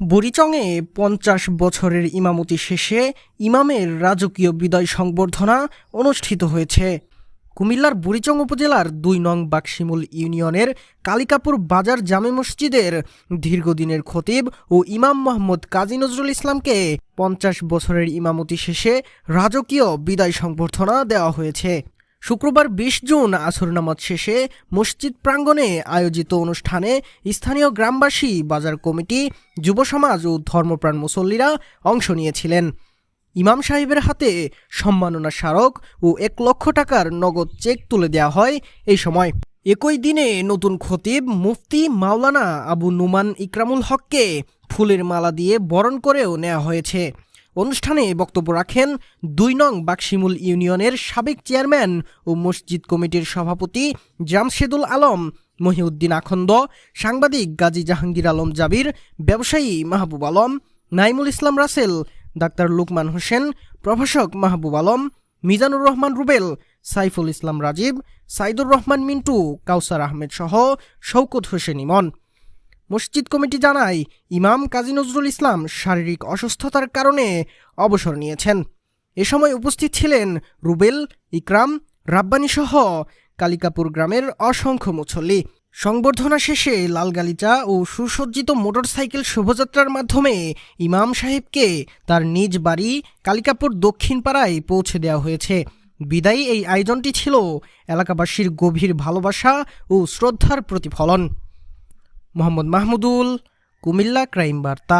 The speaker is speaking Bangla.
বুড়িচংয়ে পঞ্চাশ বছরের ইমামতি শেষে ইমামের রাজকীয় বিদায় সংবর্ধনা অনুষ্ঠিত হয়েছে। কুমিল্লার বুড়িচং উপজেলার দুই নং বাক্সিমুল ইউনিয়নের কালিকাপুর বাজার জামে মসজিদের দীর্ঘদিনের খতিব ও ইমাম মোহাম্মদ কাজী নজরুল ইসলামকে পঞ্চাশ বছরের ইমামতি শেষে রাজকীয় বিদায় সংবর্ধনা দেওয়া হয়েছে। শুক্রবার বিশ জুন আসর নামাজ শেষে মসজিদ প্রাঙ্গণে আয়োজিত অনুষ্ঠানে স্থানীয় গ্রামবাসী, বাজার কমিটি, যুব সমাজ ও ধর্মপ্রাণ মুসল্লিরা অংশ নিয়েছিলেন। ইমাম সাহেবের হাতে সম্মাননা স্মারক ও এক লক্ষ টাকার নগদ চেক তুলে দেওয়া হয় এই সময়। একই দিনে নতুন খতিব মুফতি মাওলানা আবু নুমান ইকরামুল হককে ফুলের মালা দিয়ে বরণ করেও নেওয়া হয়েছে। অনুষ্ঠানে বক্তব্য রাখেন দুই নং বাক্সিমুল ইউনিয়নের সাবেক চেয়ারম্যান ও মসজিদ কমিটির সভাপতি জামশেদুল আলম, মহিউদ্দিন আখন্দ, সাংবাদিক গাজী জাহাঙ্গীর আলম জাবির, ব্যবসায়ী মাহবুব আলম, নাইমুল ইসলাম রাসেল, ডাক্তার লুকমান হোসেন, প্রভাষক মাহবুব আলম, মিজানুর রহমান রুবেল, সাইফুল ইসলাম রাজীব, সাইদুর রহমান মিন্টু, কাউসার আহমেদ সহ শওকত হোসেন ইমন। মসজিদ কমিটি জানায়, ইমাম কাজী নজরুল ইসলাম শারীরিক অসুস্থতার কারণে অবসর নিয়েছেন। এ সময় উপস্থিত ছিলেন রুবেল, ইকরাম রাব্বানীসহ কালিকাপুর গ্রামের অসংখ্য মুছল্লি সংবর্ধনা শেষে লালগালিচা ও সুসজ্জিত মোটরসাইকেল শোভাযাত্রার মাধ্যমে ইমাম সাহেবকে তার নিজ বাড়ি কালিকাপুর দক্ষিণ পাড়ায় পৌঁছে দেওয়া হয়েছে। বিদায়ী এই আয়োজনটি ছিল এলাকাবাসীর গভীর ভালোবাসা ও শ্রদ্ধার প্রতিফলন। মোহাম্মদ মাহমুদুল কুমিল্লা ক্রাইম বার্তা